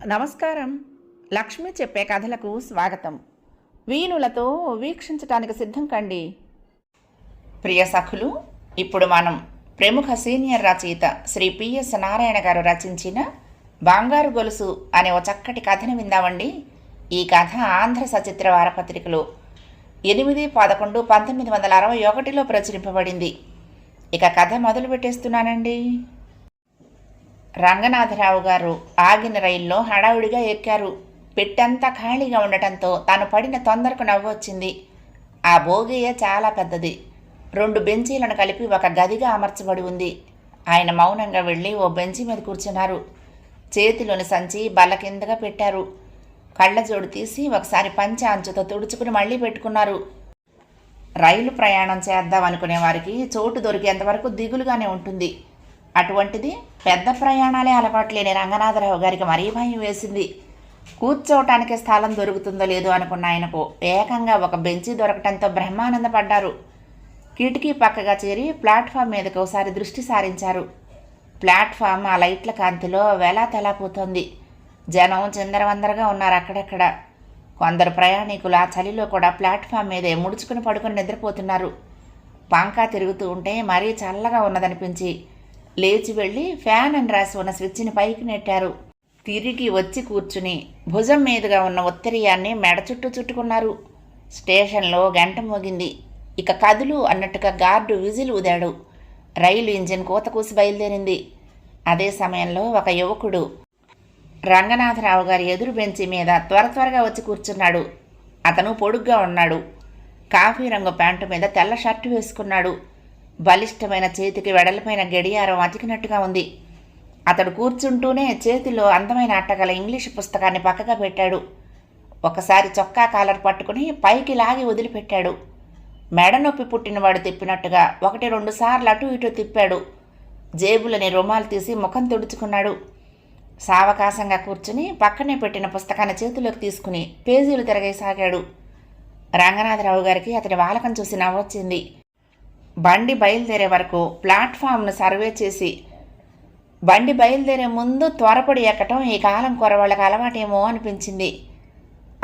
నమస్కారం. లక్ష్మి చెప్పే కథలకు స్వాగతం. వీణులతో వీక్షించటానికి సిద్ధం కండి. ప్రియ సఖులు ఇప్పుడు మనం ప్రముఖ సీనియర్ రచయిత శ్రీ పిఎస్ నారాయణ గారు రచించిన బంగారు గొలుసు అనే ఓ చక్కటి కథను విందామండి. ఈ కథ ఆంధ్ర సచిత్ర వారపత్రికలో ఎనిమిది పదకొండు పంతొమ్మిది వందల అరవై ఒకటిలో ప్రచురింపబడింది. ఇక కథ మొదలు పెట్టేస్తున్నానండి రంగనాథరావు గారు ఆగిన రైల్లో హడావుడిగా ఎక్కారు. పెట్టంతా ఖాళీగా ఉండటంతో తాను పడిన తొందరకు నవ్వు వచ్చింది. ఆ బోగియే చాలా పెద్దది. రెండు బెంచీలను కలిపి ఒక గదిగా అమర్చబడి ఉంది. ఆయన మౌనంగా వెళ్ళి ఓ బెంచి మీద కూర్చున్నారు. చేతిలోని సంచి బల్ల కిందగా పెట్టారు. కళ్ళజోడు తీసి ఒకసారి పంచ అంచుతో తుడుచుకుని మళ్ళీ పెట్టుకున్నారు. రైలు ప్రయాణం చేద్దాం అనుకునే వారికి చోటు దొరికేంతవరకు దిగులుగానే ఉంటుంది. అటువంటిది పెద్ద ప్రయాణాలే అలవాటు లేని రంగనాథరావు గారికి మరీ భయం వేసింది. కూర్చోవటానికి స్థలం దొరుకుతుందో లేదో అనుకున్న ఆయనకు ఏకంగా ఒక బెంచి దొరకటంతో బ్రహ్మానందపడ్డారు. కిటికీ పక్కగా చేరి ప్లాట్ఫామ్ మీదకి ఒకసారి దృష్టి సారించారు. ప్లాట్ఫామ్ ఆ లైట్ల కాంతిలో వేలా తెలాపోతోంది జనం చిందరవందరగా ఉన్నారు అక్కడక్కడ. కొందరు ప్రయాణికులు ఆ చలిలో కూడా ప్లాట్ఫామ్ మీదే ముడుచుకుని పడుకుని నిద్రపోతున్నారు. పంకా తిరుగుతూ ఉంటే మరీ చల్లగా ఉన్నదనిపించి లేచి వెళ్ళి ఫ్యాన్ అని రాసి ఉన్న స్విచ్ని పైకి నెట్టారు. తిరిగి వచ్చి కూర్చుని భుజం మీదుగా ఉన్న ఉత్తరీయాన్ని మెడ చుట్టూ చుట్టుకున్నారు. స్టేషన్లో గంట మోగింది. ఇక కదులు అన్నట్టుగా గార్డు విజిల్ ఊదాడు. రైలు ఇంజిన్ కూత కూసి బయలుదేరింది. అదే సమయంలో ఒక యువకుడు రంగనాథరావు గారి ఎదురు బెంచి మీద త్వర త్వరగా వచ్చి కూర్చున్నాడు. అతను పొడుగ్గా ఉన్నాడు. కాఫీ రంగు ప్యాంటు మీద తెల్ల షర్టు వేసుకున్నాడు. బలిష్టమైన చేతికి వెడలపైన గడియారం అతికినట్టుగా ఉంది. అతడు కూర్చుంటూనే చేతిలో అందమైన అట్టగల ఇంగ్లీష్ పుస్తకాన్ని పక్కగా పెట్టాడు. ఒకసారి చొక్కా కాలర్ పట్టుకుని పైకి లాగి వదిలిపెట్టాడు. మెడ నొప్పి పుట్టినవాడు తిప్పినట్టుగా ఒకటి రెండు సార్లు అటు ఇటు తిప్పాడు. జేబులని రుమాలు తీసి ముఖం తుడుచుకున్నాడు. సావకాశంగా కూర్చుని పక్కనే పెట్టిన పుస్తకాన్ని చేతిలోకి తీసుకుని పేజీలు తిరగేసాగాడు. రంగనాథరావు గారికి అతడి వాలకం చూసి నవ్వొచ్చింది. బండి బయలుదేరే వరకు ప్లాట్ఫామ్ను సర్వే చేసి బండి బయలుదేరే ముందు త్వరపడి ఎక్కటం ఈ కాలం కురవాళ్ళకి అలవాటేమో అనిపించింది.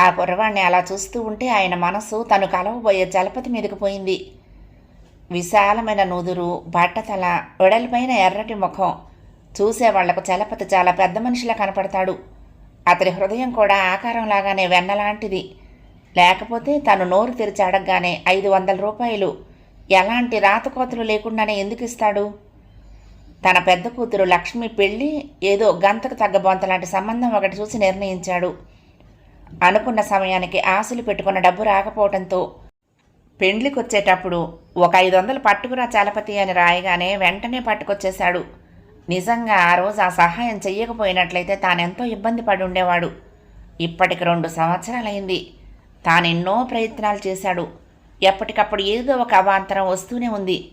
ఆ కుర్రవాణ్ణి అలా చూస్తూ ఉంటే ఆయన మనసు తను కలవబోయే జలపతి మీదకు పోయింది. విశాలమైన నుదురు బట్టతల వెడలిపైన ఎర్రటి ముఖం చూసేవాళ్ళకు చలపతి చాలా పెద్ద మనిషిలా కనపడతాడు. అతడి హృదయం కూడా ఆకారంలాగానే వెన్నలాంటిది. లేకపోతే తను నోరు తెరిచి అడగగానే ఐదు వందల రూపాయలు ఎలాంటి రాతకోతలు లేకుండానే ఎందుకు ఇస్తాడు? తన పెద్ద కూతురు లక్ష్మి పెళ్ళి ఏదో గంతకు తగ్గబోంత లాంటి సంబంధం ఒకటి చూసి నిర్ణయించాడు. అనుకున్న సమయానికి ఆశలు పెట్టుకున్న డబ్బు రాకపోవడంతో పెండ్లికి వచ్చేటప్పుడు ఒక ఐదు వందలు పట్టుకురా చలపతి అని రాయగానే వెంటనే పట్టుకొచ్చేశాడు. నిజంగా ఆ రోజు ఆ సహాయం చెయ్యకపోయినట్లయితే తానెంతో ఇబ్బంది పడి ఉండేవాడు. ఇప్పటికి రెండు సంవత్సరాలైంది. తానెన్నో ప్రయత్నాలు చేశాడు. ఎప్పటికప్పుడు ఏదో ఒక అవాంతరం వస్తూనే ఉంది.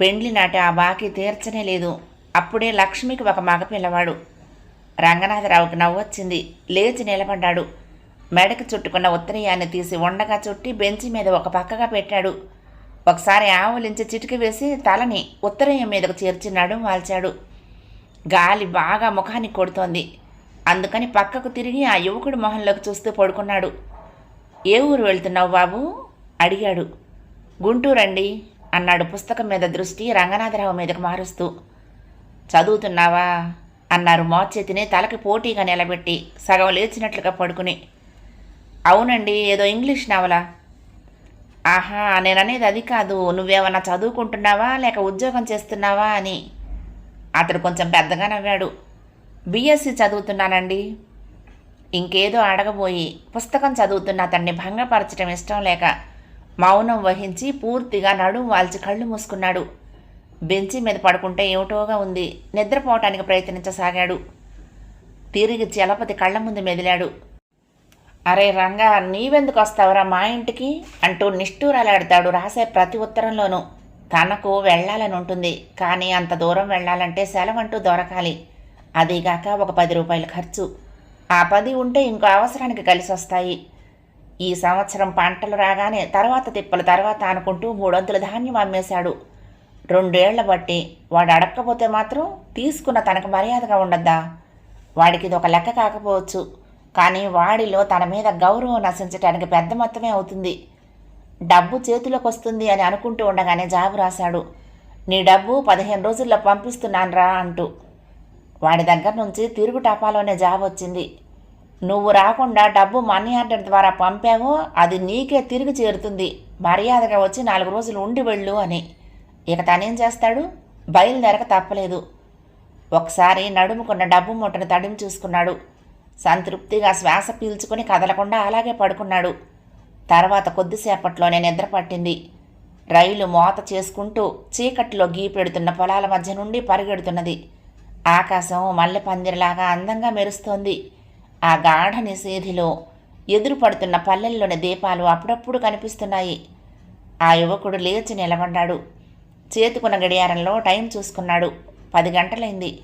పెండ్లి నాటి ఆ బాకీ తీర్చనే లేదు. అప్పుడే లక్ష్మికి ఒక మగ పిల్లవాడు రంగనాథరావుకి నవ్వొచ్చింది. లేచి నిలబడ్డాడు. మెడకు చుట్టుకున్న ఉత్తరీయాన్ని తీసి ఉండగా చుట్టి బెంచి మీద ఒక పక్కగా పెట్టాడు. ఒకసారి ఆవులించి చిటికి వేసి తలని ఉత్తరయ్యం మీదకు చేర్చినాడు వాల్చాడు. గాలి బాగా ముఖానికి కొడుతోంది. అందుకని పక్కకు తిరిగి ఆ యువకుడి మొహంలోకి చూస్తూ పడుకున్నాడు. ఏ ఊరు వెళ్తున్నావు బాబు? అడిగాడు. గుంటూరండి అన్నాడు పుస్తకం మీద దృష్టి రంగనాథరావు మీదకు మారుస్తూ. చదువుతున్నావా? అన్నారు మోచేతిని తలకి పోటీగా నిలబెట్టి సగం లేచినట్లుగా పడుకుని. అవునండి ఏదో ఇంగ్లీష్ నవలా. ఆహా నేననేది అది కాదు. నువ్వేమన్నా చదువుకుంటున్నావా లేక ఉద్యోగం చేస్తున్నావా? అని. అతడు కొంచెం పెద్దగా నవ్వాడు. బీఎస్సీ చదువుతున్నానండి. ఇంకేదో అడగబోయి పుస్తకం చదువుతున్న అతన్ని భంగపరచడం ఇష్టం లేక మౌనం వహించి పూర్తిగా నడుం వాల్చి కళ్ళు మూసుకున్నాడు. బెంచి మీద పడుకుంటే ఏమిటోగా ఉంది. నిద్రపోవటానికి ప్రయత్నించసాగాడు. తిరిగి చలపతి కళ్ళ ముందు మెదిలాడు. అరే రంగా నీవెందుకు వస్తావురా మా ఇంటికి? అంటూ నిష్ఠూరాలాడతాడు రాసే ప్రతి ఉత్తరంలోనూ. తనకు వెళ్ళాలని ఉంటుంది. కానీ అంత దూరం వెళ్ళాలంటే సెలవంటూ దొరకాలి. అదీగాక ఒక పది రూపాయల ఖర్చు. ఆ పది ఉంటే ఇంకో అవసరానికి కలిసి వస్తాయి ఈ సంవత్సరం పంటలు రాగానే తర్వాత తిప్పలు తర్వాత అనుకుంటూ మూడొంతుల ధాన్యం అమ్మేశాడు. రెండేళ్ళ బట్టి వాడు అడక్కపోతే మాత్రం తీసుకున్న తనకు మర్యాదగా ఉండద్దా? వాడికి ఇది ఒక లెక్క కాకపోవచ్చు. కానీ వాడిలో తన మీద గౌరవం నశించటానికి పెద్ద మొత్తమే అవుతుంది. డబ్బు చేతిలోకి వస్తుంది అని అనుకుంటూ ఉండగానే జాబు రాశాడు. నీ డబ్బు పదిహేను రోజుల్లో పంపిస్తున్నాను రా అంటూ. వాడి దగ్గర నుంచి తిరుగు టపాలోనే జాబ్ వచ్చింది నువ్వు రాకుండా డబ్బు మనీ ఆర్డర్ ద్వారా పంపావో అది నీకే తిరిగి చేరుతుంది. మర్యాదగా వచ్చి నాలుగు రోజులు ఉండి వెళ్ళు అని. ఇక తనేం చేస్తాడు? బయలుదేరక తప్పలేదు. ఒకసారి నడుముకున్న డబ్బు మూటను తడిమి చూసుకున్నాడు. సంతృప్తిగా శ్వాస పీల్చుకుని కదలకుండా అలాగే పడుకున్నాడు. తర్వాత కొద్దిసేపట్లోనే నిద్ర పట్టింది. రైలు మోత చేసుకుంటూ చీకట్లో గీపెడుతున్న పొలాల మధ్య నుండి పరిగెడుతున్నది. ఆకాశం మల్లె పందిరిలాగా అందంగా మెరుస్తోంది. ఆ గాఢ నిషేధిలో ఎదురుపడుతున్న పల్లెల్లోని దీపాలు అప్పుడప్పుడు కనిపిస్తున్నాయి. ఆ యువకుడు లేచి నిలబడ్డాడు. చేతుకున్న గడియారంలో టైం చూసుకున్నాడు. పది గంటలైంది.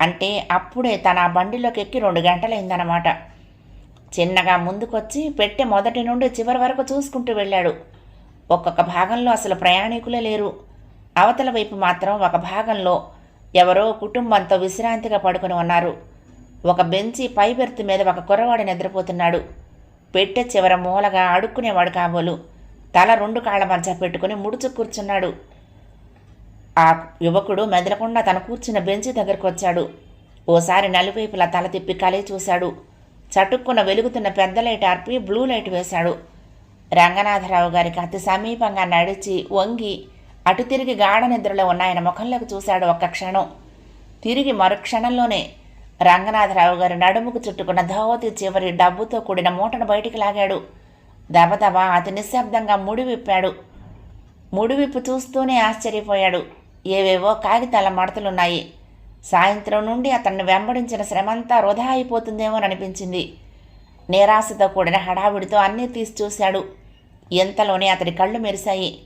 అంటే అప్పుడే తన ఆ బండిలోకి ఎక్కి రెండు గంటలైందనమాట చిన్నగా ముందుకొచ్చి పెట్టె మొదటి నుండి చివరి వరకు చూసుకుంటూ వెళ్ళాడు. ఒక్కొక్క భాగంలో అసలు ప్రయాణికులే లేరు. అవతల వైపు మాత్రం ఒక భాగంలో ఎవరో కుటుంబంతో విశ్రాంతిగా పడుకొని ఉన్నారు. ఒక బెంచి పై బెర్త్ మీద ఒక కుర్రవాడు నిద్రపోతున్నాడు. పెట్టె చివర మూలగా అడుక్కునేవాడు కాబోలు. తల రెండు కాళ్ళ మధ్య పెట్టుకుని ముడుచు కూర్చున్నాడు. ఆ యువకుడు మెదలకుండా తన కూర్చున్న బెంచి దగ్గరకు వచ్చాడు. ఓసారి నలువైపులా తల తిప్పి కలే చూశాడు. చటుక్కున వెలుగుతున్న పెద్ద లైట్ ఆర్పి బ్లూ లైట్ వేశాడు. రంగనాథరావు గారికి అతి సమీపంగా నడిచి వంగి అటు తిరిగి గాఢ నిద్రలో ఉన్న ఆయన ముఖంలోకి చూశాడు ఒక్క క్షణం. తిరిగి మరుక్షణంలోనే రంగనాథరావు గారి నడుముకు చుట్టుకున్న ధోవతి చివరి డబ్బుతో కూడిన మూటను బయటికి లాగాడు. దబదబా అతి నిశ్శబ్దంగా ముడి విప్పాడు ముడి చూస్తూనే ఆశ్చర్యపోయాడు. ఏవేవో కాగితాల మడతలున్నాయి. సాయంత్రం నుండి అతన్ని వెంబడించిన శ్రమంతా వృధా అయిపోతుందేమోననిపించింది. నిరాశతో కూడిన హడావిడితో అన్నీ తీసి చూశాడు. ఇంతలోనే అతడి కళ్ళు మెరిశాయి.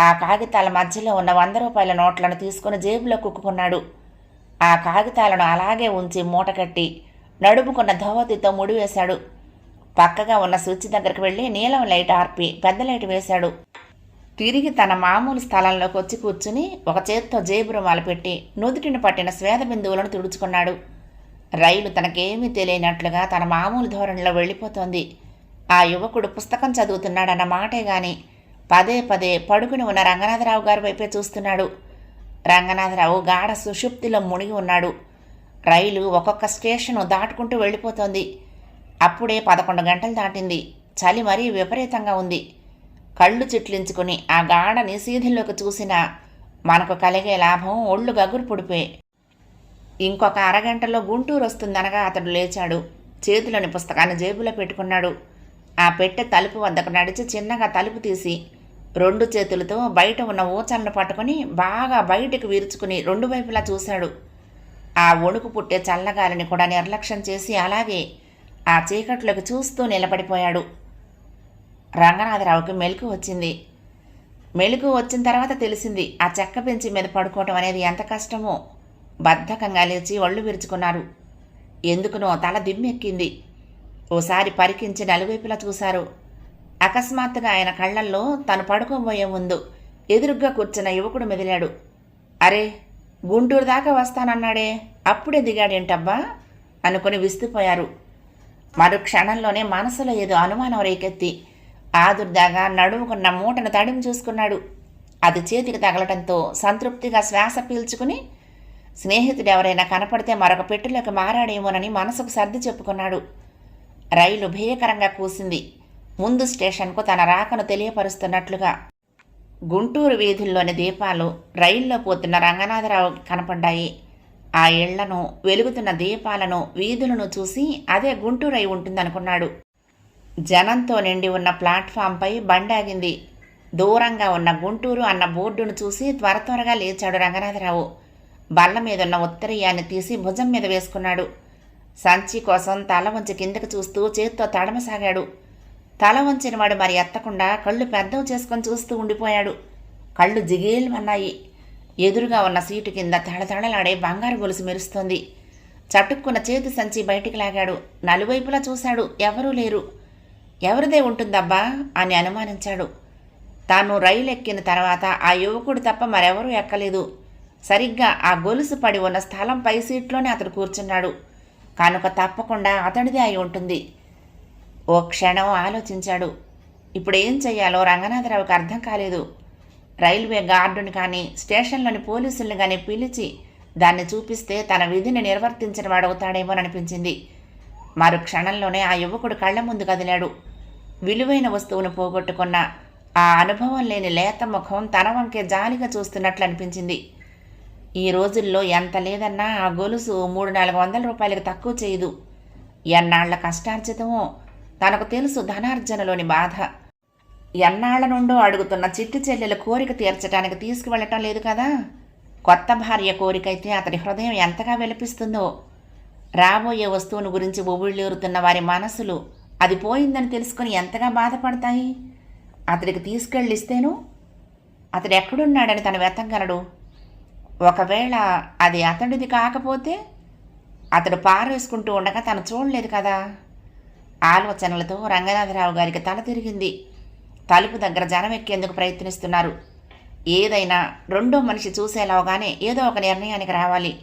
ఆ కాగితాల మధ్యలో ఉన్న వంద రూపాయల నోట్లను తీసుకుని జేబులో కుక్కుకున్నాడు. ఆ కాగితాలను అలాగే ఉంచి మూటకట్టి నడుముకున్న ధోవతితో ముడివేశాడు పక్కగా ఉన్న స్విచ్ దగ్గరికి వెళ్ళి నీలం లైట్ ఆర్పి పెద్ద లైట్ వేశాడు. తిరిగి తన మామూలు స్థలంలోకి వచ్చి కూర్చుని ఒక చేత్తో జేబు రుమాలు పెట్టి నుదుటిని పట్టిన స్వేద బిందువులను తుడుచుకున్నాడు. రైలు తనకేమీ తెలియనట్లుగా తన మామూలు ధోరణిలో వెళ్ళిపోతోంది. ఆ యువకుడు పుస్తకం చదువుతున్నాడన్న మాటే గాని పదే పదే పడుకుని ఉన్న రంగనాథరావు గారి వైపే చూస్తున్నాడు. రంగనాథరావు గాఢ సుషుప్తిలో మునిగి ఉన్నాడు. రైలు ఒక్కొక్క స్టేషను దాటుకుంటూ వెళ్ళిపోతోంది. అప్పుడే పదకొండు గంటలు దాటింది. చలి మరీ విపరీతంగా ఉంది. కళ్ళు చిట్లించుకుని ఆ గాఢ నిశీధిలోకి చూసినా మనకు కలిగే లాభం ఒళ్ళు గగురు పుడిపోయి ఇంకొక అరగంటలో గుంటూరు వస్తుందనగా అతడు లేచాడు. చేతిలోని పుస్తకాన్ని జేబులో పెట్టుకున్నాడు. ఆ పెట్టె తలుపు వద్దకు నడిచి చిన్నగా తలుపు తీసి రెండు చేతులతో బయట ఉన్న ఊచలను పట్టుకుని బాగా బయటికి విరుచుకుని రెండు వైపులా చూశాడు. ఆ వణుకు పుట్టే చల్లగాలిని కూడా నిర్లక్ష్యం చేసి అలాగే ఆ చీకట్లోకి చూస్తూ నిలబడిపోయాడు. రంగనాథరావుకి మెలకు వచ్చింది. మెలకు వచ్చిన తర్వాత తెలిసింది ఆ చెక్క పెంచి మీద పడుకోవటం అనేది ఎంత కష్టమో. బద్ధకంగా లేచి ఒళ్ళు విరుచుకున్నారు. ఎందుకునో తల దిమ్మెక్కింది. ఓసారి పరికించి నలువైపులా చూశారు. అకస్మాత్తుగా ఆయన కళ్ళల్లో తను పడుకోబోయే ముందు ఎదురుగ్గా కూర్చున్న యువకుడు మెదిలాడు. అరే గుంటూరు దాకా వస్తానన్నాడే. అప్పుడే దిగాడేంటబ్బా? అనుకుని విస్తుపోయారు. మరు క్షణంలోనే మనసులో ఏదో అనుమానం రేకెత్తి ఆదుర్దాగా నడుముకున్న మూటను తడిమి చూసుకున్నాడు. అది చేతికి తగలటంతో సంతృప్తిగా శ్వాస పీల్చుకుని స్నేహితుడు ఎవరైనా కనపడితే మరొక పెట్టులోకి మారాడేమోనని మనసుకు సర్ది చెప్పుకున్నాడు. రైలు భీకరంగా కూసింది. ముందు స్టేషన్కు తన రాకను తెలియపరుస్తున్నట్లుగా. గుంటూరు వీధుల్లోని దీపాలు రైల్లో పోతున్న రంగనాథరావు కనపడ్డాయి. ఆ ఇళ్ళను వెలుగుతున్న దీపాలను వీధులను చూసి అదే గుంటూరు అయి ఉంటుందనుకున్నాడు. జనంతో నిండి ఉన్న ప్లాట్ఫామ్పై బండాగింది. దూరంగా ఉన్న గుంటూరు అన్న బోర్డును చూసి త్వర త్వరగా లేచాడు రంగనాథరావు. బల్ల మీదున్న ఉత్తరీయాన్ని తీసి భుజం మీద వేసుకున్నాడు. సంచి కోసం తల వంచి కిందకు చూస్తూ చేత్తో తడమసాగాడు తల వంచినవాడు మరి ఎత్తకుండా కళ్ళు పెద్దవి చేసుకొని చూస్తూ ఉండిపోయాడు. కళ్ళు జిగేలుమన్నాయి. ఎదురుగా ఉన్న సీటు కింద తడతడలాడే బంగారు గొలుసు మెరుస్తోంది. చటుక్కున్న చేతి సంచి బయటికి లాగాడు. నలువైపులా చూశాడు. ఎవరూ లేరు. ఎవరిదే ఉంటుందబ్బా అని అనుమానించాడు. తాను రైలు ఎక్కిన తర్వాత ఆ యువకుడు తప్ప మరెవరూ ఎక్కలేదు. సరిగ్గా ఆ గొలుసు పడి ఉన్న స్థలం పై సీట్లోనే అతడు కూర్చున్నాడు. కనుక తప్పకుండా అతడిదే అయి ఉంటుంది. ఓ క్షణం ఆలోచించాడు. ఇప్పుడు ఏం చెయ్యాలో రంగనాథరావుకి అర్థం కాలేదు. రైల్వే గార్డుని కానీ స్టేషన్లోని పోలీసుల్ని కానీ పిలిచి దాన్ని చూపిస్తే తన విధిని నిర్వర్తించిన వాడవుతాడేమోననిపించింది. మరు క్షణంలోనే ఆ యువకుడు కళ్ళ ముందు కదిలాడు. విలువైన వస్తువును పోగొట్టుకున్న ఆ అనుభవం లేని లేత ముఖం తన వంకే జాలిగా చూస్తున్నట్లు అనిపించింది ఈ రోజుల్లో ఎంత లేదన్నా ఆ గొలుసు మూడు నాలుగు వందల రూపాయలకు తక్కువ చేయదు. ఎన్నాళ్ళ కష్టార్జితమో తనకు తెలుసు ధనార్జనలోని బాధ. ఎన్నాళ్ళ నుండో అడుగుతున్న చిట్టి చెల్లెల కోరిక తీర్చడానికి తీసుకువెళ్ళటం లేదు కదా? కొత్త భార్య కోరికైతే అతడి హృదయం ఎంతగా వెలిపిస్తుందో. రాబోయే వస్తువును గురించి ఉవ్విళ్ళూరుతున్న వారి మనసులు అది పోయిందని తెలుసుకొని ఎంతగా బాధపడతాయి? అతడికి తీసుకెళ్ళిస్తేను? అతడు ఎక్కడున్నాడని తను వెతకగలడు? ఒకవేళ అది అతడిది కాకపోతే అతడు పారేసుకుంటూ ఉండగా తను చూడలేదు కదా? ఆలోచనలతో రంగనాథరావు గారికి తల తిరిగింది. తలుపు దగ్గర జనం ఎక్కేందుకు ప్రయత్నిస్తున్నారు. ఏదైనా రెండో మనిషి చూసేలాగానే ఏదో ఒక నిర్ణయానికి రావాలి.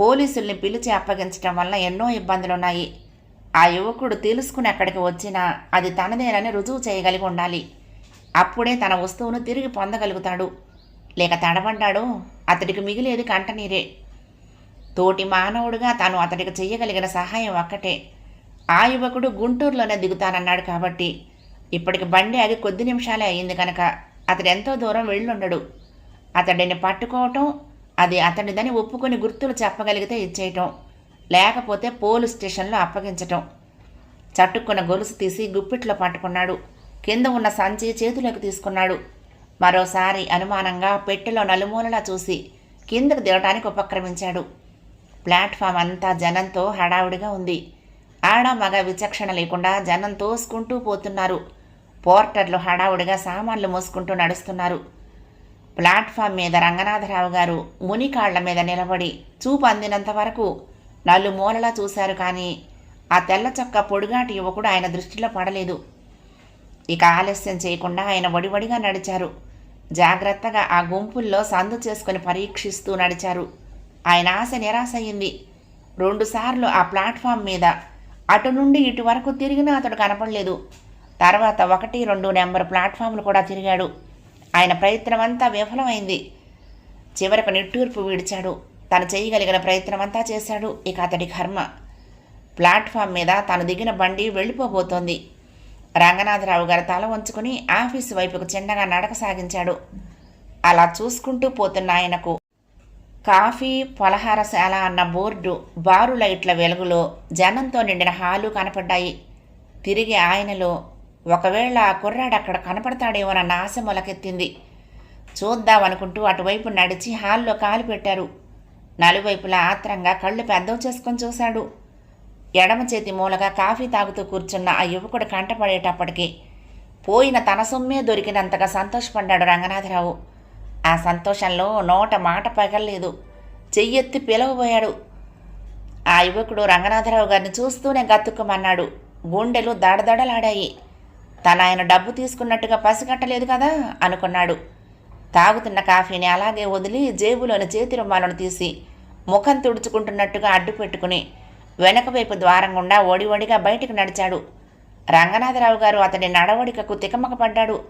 పోలీసుల్ని పిలిచి అప్పగించడం వల్ల ఎన్నో ఇబ్బందులున్నాయి. ఆ యువకుడు తెలుసుకుని అక్కడికి వచ్చినా అది తనదేనని రుజువు చేయగలిగి ఉండాలి. అప్పుడే తన వస్తువును తిరిగి పొందగలుగుతాడు. లేక తడబడ్డాడో అతడికి మిగిలేది కంటనీరే. తోటి మానవుడిగా తాను అతడికి చెయ్యగలిగిన సహాయం ఒక్కటే. ఆ యువకుడు గుంటూరులోనే దిగుతానన్నాడు కాబట్టి. ఇప్పటికి బండి ఆగి కొద్ది నిమిషాలే అయింది కనుక అతడు ఎంతో దూరం వెళ్ళుండడు. అతడిని పట్టుకోవటం అది అతడిదని ఒప్పుకొని గుర్తులు చెప్పగలిగితే ఇచ్చేయటం లేకపోతే పోలీస్ స్టేషన్లో అప్పగించటం. చట్టుకున్న గొలుసు తీసి గుప్పిట్లో పట్టుకున్నాడు. కింద ఉన్న సంచి చేతిలోకి తీసుకున్నాడు. మరోసారి అనుమానంగా పెట్టెలో నలుమూలలా చూసి కిందకు దిగటానికి ఉపక్రమించాడు. ప్లాట్ఫామ్ అంతా జనంతో హడావుడిగా ఉంది. ఆడ మగ విచక్షణ లేకుండా జనం తోసుకుంటూ పోతున్నారు. పోర్టర్లు హడావుడిగా సామాన్లు మోసుకుంటూ నడుస్తున్నారు. ప్లాట్ఫామ్ మీద రంగనాథరావు గారు మునికాళ్ళ మీద నిలబడి చూపు అందినంత వరకు నలుమూలలా చూశారు కానీ ఆ తెల్ల చొక్క పొడుగాటి యువకుడు ఆయన దృష్టిలో పడలేదు. ఇక ఆలస్యం చేయకుండా ఆయన వడివడిగా నడిచారు. జాగ్రత్తగా ఆ గుంపుల్లో సందు చేసుకుని పరీక్షిస్తూ నడిచారు. ఆయన ఆశ నిరాశ అయింది. రెండుసార్లు ఆ ప్లాట్ఫామ్ మీద అటు నుండి ఇటు వరకు తిరిగినా అతడు కనపడలేదు. తర్వాత ఒకటి రెండు నెంబర్ ప్లాట్ఫామ్లు కూడా తిరిగాడు. ఆయన ప్రయత్నం అంతా విఫలమైంది. చివరకు నిట్టూర్పు విడిచాడు. తను చేయగలిగిన ప్రయత్నం అంతా చేశాడు. ఇక అతడి కర్మ. ప్లాట్ఫామ్ మీద తాను దిగిన బండి వెళ్ళిపోబోతోంది. రంగనాథరావు గారు తల వంచుకుని ఆఫీసు వైపుకు చిన్నగా నడక సాగించాడు. అలా చూసుకుంటూ పోతున్న ఆయనకు కాఫీ పలహారశాల అన్న బోర్డు బారు లైట్ల వెలుగులో జనంతో నిండిన హాలు కనపడ్డాయి. తిరిగి ఆయనలో ఒకవేళ ఆ కుర్రాడు అక్కడ కనపడతాడేమోనన్న ఆశ మొలకెత్తింది. చూద్దామనుకుంటూ అటువైపు నడిచి హాల్లో కాలు పెట్టారు. నలువైపులా ఆత్రంగా కళ్ళు పెద్దవి చేసుకొని చూశాడు. ఎడమ చేతి మూలగా కాఫీ తాగుతూ కూర్చున్న ఆ యువకుడు కంటపడేటప్పటికి పోయిన తన సొమ్మే దొరికినంతగా సంతోషపడ్డాడు రంగనాథరావు. ఆ సంతోషంలో నోట మాట పగలలేదు. చెయ్యెత్తి పిలవబోయాడు. ఆ యువకుడు రంగనాథరావు గారిని చూస్తూనే గత్తుక్కమన్నాడు గుండెలు దడదడలాడాయి. తన ఆయన డబ్బు తీసుకున్నట్టుగా పసిగట్టలేదు కదా అనుకున్నాడు. తాగుతున్న కాఫీని అలాగే వదిలి జేబులోని చేతి రుమాలను తీసి ముఖం తుడుచుకుంటున్నట్టుగా అడ్డు పెట్టుకుని వెనకవైపు ద్వారం గుండా ఒడి బయటికి నడిచాడు. రంగనాథరావు గారు అతని నడవడికకు తికమకపడ్డాడు.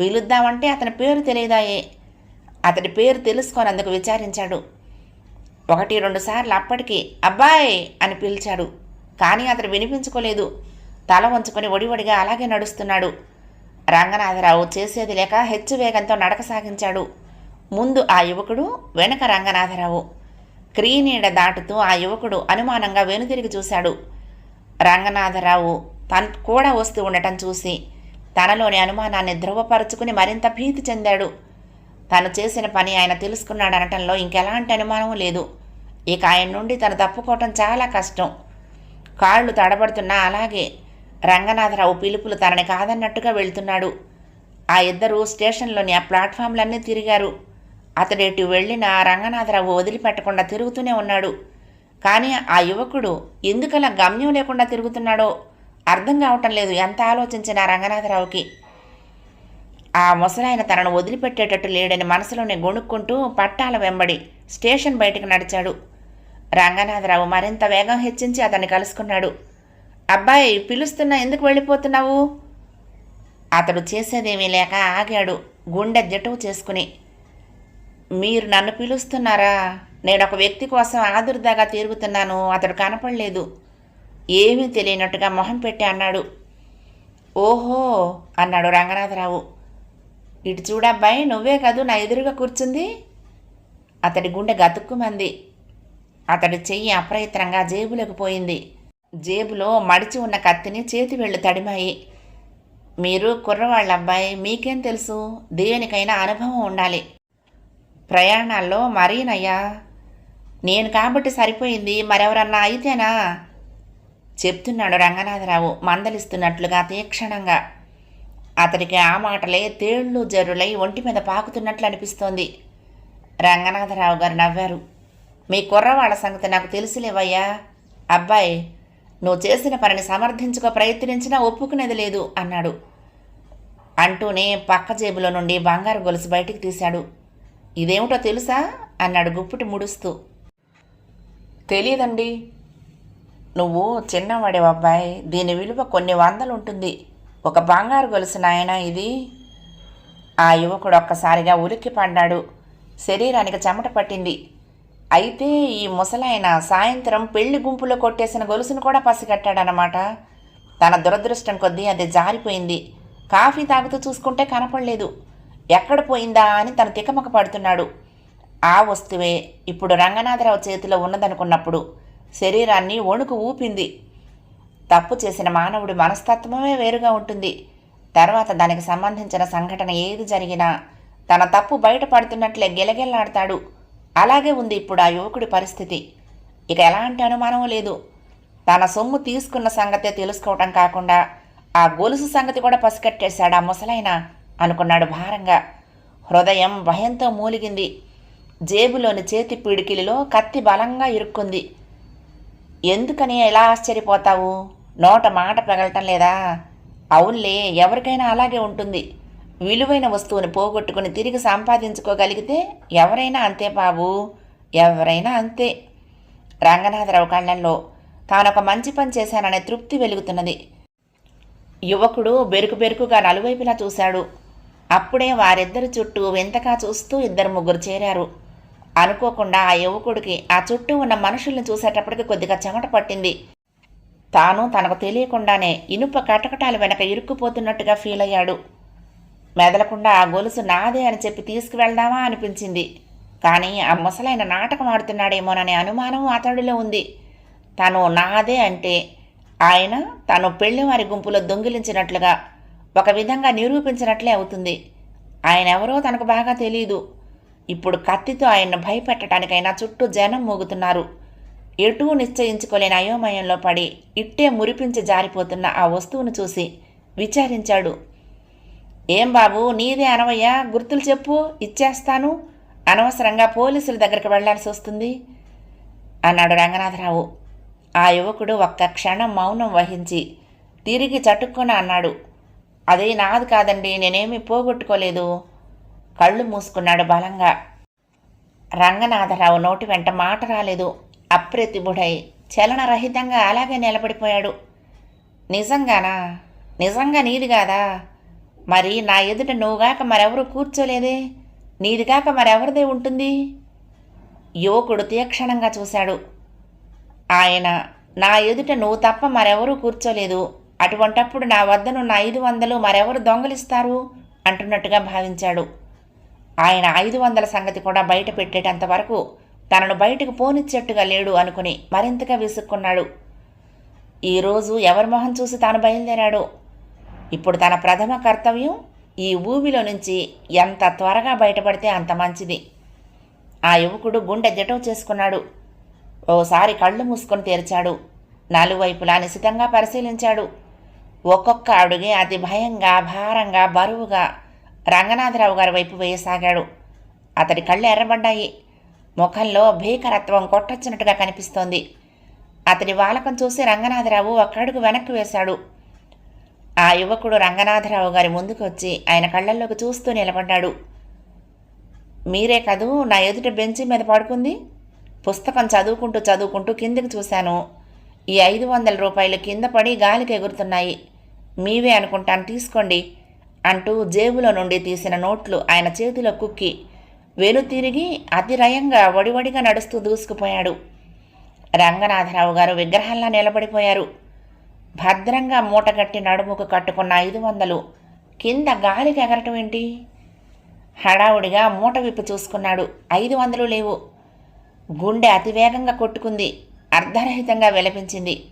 పిలుద్దామంటే అతని పేరు తెలియదాయే. అతడి పేరు తెలుసుకోనందుకు విచారించాడు. ఒకటి రెండు సార్లు అప్పటికి అబ్బాయ్ అని పిలిచాడు. కానీ అతడు వినిపించుకోలేదు. తల వంచుకొని ఒడివడిగా అలాగే నడుస్తున్నాడు. రంగనాథరావు చేసేది లేక హెచ్చు వేగంతో నడక సాగించాడు ముందు ఆ యువకుడు వెనక రంగనాథరావు. క్రీనీడ దాటుతూ ఆ యువకుడు అనుమానంగా వెనుతిరిగి చూశాడు. రంగనాథరావు తను కూడా వస్తూ ఉండటం చూసి తనలోని అనుమానాన్ని ధృవపరుచుకుని మరింత భీతి చెందాడు. తను చేసిన పని ఆయన తెలుసుకున్నాడనటంలో ఇంకెలాంటి అనుమానం లేదు. ఇక ఆయన నుండి తను తప్పుకోవటం చాలా కష్టం. కాళ్ళు తడబడుతున్నా అలాగే రంగనాథరావు పిలుపులు తనని కాదన్నట్టుగా వెళ్తున్నాడు. ఆ ఇద్దరు స్టేషన్లోని ఆ ప్లాట్ఫామ్లన్నీ తిరిగారు. అతడెటు వెళ్ళిన రంగనాథరావు వదిలిపెట్టకుండా తిరుగుతూనే ఉన్నాడు. కానీ ఆ యువకుడు ఎందుకలా గమ్యం లేకుండా తిరుగుతున్నాడో అర్థం కావటం లేదు. ఎంత ఆలోచించినా రంగనాథరావుకి. ఆ ముసలాయన తనను వదిలిపెట్టేటట్టు లేడని మనసులోనే గొణుక్కుంటూ పట్టాల వెంబడి స్టేషన్ బయటకు నడిచాడు. రంగనాథరావు మరింత వేగం హెచ్చించి అతన్ని కలుసుకున్నాడు. అబ్బాయి పిలుస్తున్నా ఎందుకు వెళ్ళిపోతున్నావు? అతడు చేసేదేమీ లేక ఆగాడు గుండె జటువు చేసుకుని. మీరు నన్ను పిలుస్తున్నారా? నేను ఒక వ్యక్తి కోసం ఆదుర్దాగా తిరుగుతున్నాను అతడు కనపడలేదు. ఏమీ తెలియనట్టుగా మొహం పెట్టి అన్నాడు. ఓహో అన్నాడు రంగనాథరావు. ఇటు చూడబ్బాయి నువ్వే కదూ నా ఎదురుగా కూర్చుంది. అతడి గుండె గతుక్కుమంది. అతడి చెయ్యి అప్రయత్నంగా జేబులోకి పోయింది. జేబులో మడిచి ఉన్న కత్తిని చేతి వెళ్ళు తడిమాయి. మీరు కుర్రవాళ్ళ అబ్బాయి మీకేం తెలుసు? దేనికైనా అనుభవం ఉండాలి. ప్రయాణాల్లో మరీనయ్యా నేను కాబట్టి సరిపోయింది మరెవరన్నా అయితేనా? చెప్తున్నాడు రంగనాథరావు మందలిస్తున్నట్లుగా తీక్షణంగా. అతడికి ఆ మాటలే తేళ్ళు జరులై ఒంటి మీద పాకుతున్నట్లు అనిపిస్తోంది. రంగనాథరావు గారు నవ్వారు. మీ కుర్రవాళ్ళ సంగతి నాకు తెలుసులేవయ్యా. అబ్బాయి నువ్వు చేసిన పనిని సమర్థించుకో ప్రయత్నించినా ఒప్పుకునేది లేదు అన్నాడు. అంటూనే పక్క జేబులో నుండి బంగారు గొలుసు బయటికి తీశాడు. ఇదేమిటో తెలుసా? అన్నాడు గుప్పుటి ముడుస్తూ. తెలియదండి నువ్వు చిన్నవాడే అబ్బాయి దీని విలువ కొన్ని వందలు ఉంటుంది ఒక బంగారు గొలుసు నాయన ఇది. ఆ యువకుడు ఒక్కసారిగా ఉలిక్కి పడ్డాడు. శరీరానికి చెమట పట్టింది. అయితే ఈ ముసలాయన సాయంత్రం పెళ్ళి గుంపులో కొట్టేసిన గొలుసును కూడా పసిగట్టాడనమాట తన దురదృష్టం కొద్దీ అది జారిపోయింది. కాఫీ తాగుతూ చూసుకుంటే కనపడలేదు. ఎక్కడ పోయిందా అని తను తికమక పడుతున్నాడు. ఆ వస్తువే ఇప్పుడు రంగనాథరావు చేతిలో ఉన్నదనుకున్నప్పుడు శరీరాన్ని వణుకు ఊపింది. తప్పు చేసిన మానవుడి మనస్తత్వమే వేరుగా ఉంటుంది. తర్వాత దానికి సంబంధించిన సంఘటన ఏది జరిగినా తన తప్పు బయటపడుతున్నట్లే గిలగిల్లాడతాడు. అలాగే ఉంది ఇప్పుడు ఆ యువకుడి పరిస్థితి. ఇక ఎలాంటి అనుమానం లేదు. తన సొమ్ము తీసుకున్న సంగతే తెలుసుకోవటం కాకుండా ఆ గొలుసు సంగతి కూడా పసికట్టేశాడు ఆ ముసలైన అనుకున్నాడు భారంగా. హృదయం భయంతో మూలిగింది. జేబులోని చేతి పిడికిలిలో కత్తి బలంగా ఇరుక్కుంది. ఎందుకని ఎలా ఆశ్చర్యపోతావు? నోట మాట పెగలటం లేదా? అవునులే ఎవరికైనా అలాగే ఉంటుంది. విలువైన వస్తువుని పోగొట్టుకుని తిరిగి సంపాదించుకోగలిగితే ఎవరైనా అంతే బాబు. ఎవరైనా అంతే. రంగనాథరావు కళ్ళల్లో తానొక మంచి పని చేశాననే తృప్తి వెలుగుతున్నది. యువకుడు బెరుకు బెరుకుగా నలువైపులా చూశాడు. అప్పుడే వారిద్దరి చుట్టూ వింతగా చూస్తూ ఇద్దరు ముగ్గురు చేరారు. అనుకోకుండా ఆ యువకుడికి ఆ చుట్టూ ఉన్న మనుషుల్ని చూసేటప్పటికి కొద్దిగా చెమట పట్టింది. తాను తనకు తెలియకుండానే ఇనుప కటకటాలు వెనక ఇరుక్కుపోతున్నట్టుగా ఫీల్ అయ్యాడు. మెదలకుండా ఆ గొలుసు నాదే అని చెప్పి తీసుకువెళ్దామా అనిపించింది. కానీ ఆ ముసలైన నాటకం ఆడుతున్నాడేమోననే అనుమానం అతడిలో ఉంది. తను నాదే అంటే ఆయన తను పెళ్ళివారి గుంపులో దొంగిలించినట్లుగా ఒక విధంగా నిరూపించినట్లే అవుతుంది. ఆయన ఎవరో తనకు బాగా తెలియదు ఇప్పుడు కత్తితో ఆయన్ను భయపెట్టడానికైనా చుట్టూ జనం మోగుతున్నారు. ఎటూ నిశ్చయించుకోలేని అయోమయంలో పడి ఇట్టే మురిపించి జారిపోతున్న ఆ వస్తువును చూసి విచారించాడు. ఏం బాబు నీదే అనవయ్యా? గుర్తులు చెప్పు ఇచ్చేస్తాను. అనవసరంగా పోలీసుల దగ్గరికి వెళ్ళాల్సి వస్తుంది. అన్నాడు రంగనాథరావు. ఆ యువకుడు ఒక్క క్షణం మౌనం వహించి తిరిగి చటుక్కున అన్నాడు. అదే నాది కాదండి నేనేమీ పోగొట్టుకోలేదు. కళ్ళు మూసుకున్నాడు బలంగా. రంగనాథరావు నోటి వెంట మాట రాలేదు. అప్రతిభుడై చలనరహితంగా అలాగే నిలబడిపోయాడు. నిజంగానా? నిజంగా నీది కాదా మరి నా ఎదుట నువ్వుగాక మరెవరు కూర్చోలేదే? నీదిగాక మరెవరిదే ఉంటుంది? యువకుడు తీక్షణంగా చూశాడు. ఆయన నా ఎదుట నువ్వు తప్ప మరెవరూ కూర్చోలేదు. అటువంటప్పుడు నా వద్దను నా ఐదు వందలు మరెవరు దొంగలిస్తారు? అంటున్నట్టుగా భావించాడు. ఆయన ఐదు వందల సంగతి కూడా బయట పెట్టేటంత వరకు తనను బయటకు పోనిచ్చేట్టుగా లేడు అనుకుని మరింతగా విసుక్కున్నాడు. ఈరోజు ఎవరి మొహం చూసి తాను బయలుదేరాడు? ఇప్పుడు తన ప్రథమ కర్తవ్యం ఈ ఊబిలో నుంచి ఎంత త్వరగా బయటపడితే అంత మంచిది. ఆ యువకుడు గుండె జటో చేసుకున్నాడు. ఓసారి కళ్ళు మూసుకొని తెరిచాడు. నలువైపులా నిశితంగా పరిశీలించాడు. ఒక్కొక్క అడుగే అతి భయంగా భారంగా బరువుగా రంగనాథరావు గారి వైపు వేయసాగాడు. అతడి కళ్ళు ఎర్రబడ్డాయి. ముఖంలో భీకరత్వం కొట్టొచ్చినట్టుగా కనిపిస్తోంది. అతడి వాలకం చూసి రంగనాథరావు ఒక్కడుగు వెనక్కి వేశాడు. ఆ యువకుడు రంగనాథరావు గారి ముందుకు వచ్చి ఆయన కళ్ళల్లోకి చూస్తూ నిలబడ్డాడు. మీరే కదూ నా ఎదుట బెంచి మీద పడుకుంది? పుస్తకం చదువుకుంటూ చదువుకుంటూ కిందికి చూశాను. ఈ ఐదు వందల రూపాయలు కింద పడి గాలికి ఎగురుతున్నాయి. మీవే అనుకుంటాను తీసుకోండి అంటూ జేబులో నుండి తీసిన నోట్లు ఆయన చేతిలో కుక్కి వేలు తిరిగి అతిరయంగా వడివడిగా నడుస్తూ దూసుకుపోయాడు. రంగనాథరావు గారు విగ్రహంలా నిలబడిపోయారు. భద్రంగా మూటగట్టి నడుముకు కట్టుకున్న ఐదు వందలు కింద గాలికి ఎగరటం ఏంటి? హడావుడిగా మూట విప్పి చూసుకున్నాడు. ఐదు వందలు లేవు. గుండె అతివేగంగా కొట్టుకుంది. అర్ధరహితంగా విలపించింది.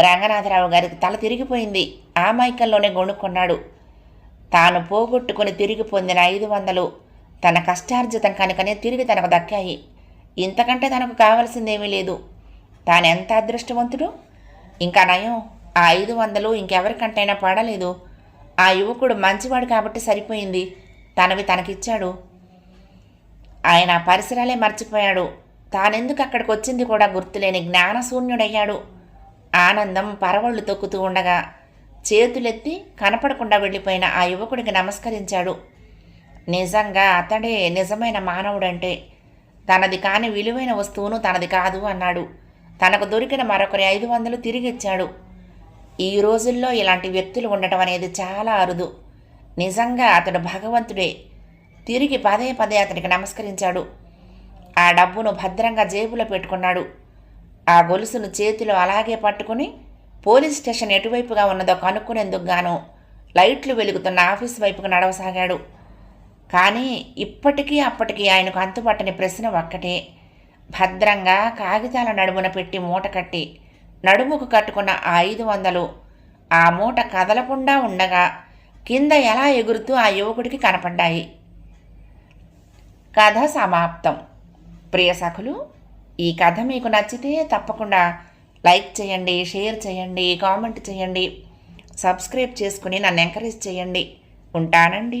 రంగనాథరావు గారికి తల తిరిగిపోయింది. ఆ మైకల్లోనే గొణుక్కున్నాడు. తాను పోగొట్టుకుని తిరిగి పొందిన ఐదు వందలు తన కష్టార్జితం కనుకనే తిరిగి తనకు దక్కాయి. ఇంతకంటే తనకు కావలసిందేమీ లేదు. తానెంత అదృష్టవంతుడు? ఇంకా నయం. ఆ ఐదు వందలు ఇంకెవరికంటైనా పడలేదు. ఆ యువకుడు మంచివాడు కాబట్టి సరిపోయింది. తనవి తనకిచ్చాడు. ఆయన ఆ పరిసరాలే మర్చిపోయాడు. తానెందుకు అక్కడికి వచ్చింది కూడా గుర్తులేని జ్ఞానశూన్యుడయ్యాడు. ఆనందం పరవళ్ళు తొక్కుతూ ఉండగా చేతులెత్తి కనపడకుండా వెళ్ళిపోయిన ఆ యువకుడికి నమస్కరించాడు. నిజంగా అతడే నిజమైన మానవుడంటే. తనది కాని విలువైన వస్తువును తనది కాదు అన్నాడు. తనకు దొరికిన మరొకరి ఐదు వందలు తిరిగిచ్చాడు. ఈ రోజుల్లో ఇలాంటి వ్యక్తులు ఉండటం అనేది చాలా అరుదు. నిజంగా అతడు భగవంతుడే. తిరిగి పదే పదే అతనికి నమస్కరించాడు. ఆ డబ్బును భద్రంగా జేబులో పెట్టుకున్నాడు. ఆ గొలుసును చేతిలో అలాగే పట్టుకుని పోలీస్ స్టేషన్ ఎటువైపుగా ఉన్నదో కనుక్కునేందుకు గాను లైట్లు వెలుగుతున్న ఆఫీస్ వైపుకు నడవసాగాడు. కానీ ఇప్పటికీ అప్పటికీ ఆయనకు అంతుపట్టని ప్రశ్న ఒక్కటే. భద్రంగా కాగితాల నడుమున పెట్టి మూట కట్టి నడుముకు కట్టుకున్న ఆ ఐదు వందలు ఆ మూట కదలకుండా ఉండగా కింద ఎలా ఎగురుతూ ఆ యువకుడికి కనపడ్డాయి. కథ సమాప్తం. ప్రియ సఖులు ఈ కథ మీకు నచ్చితే తప్పకుండా లైక్ చేయండి షేర్ చేయండి కామెంట్ చేయండి సబ్స్క్రైబ్ చేసుకుని నన్ను ఎంకరేజ్ చేయండి. ఉంటానండి.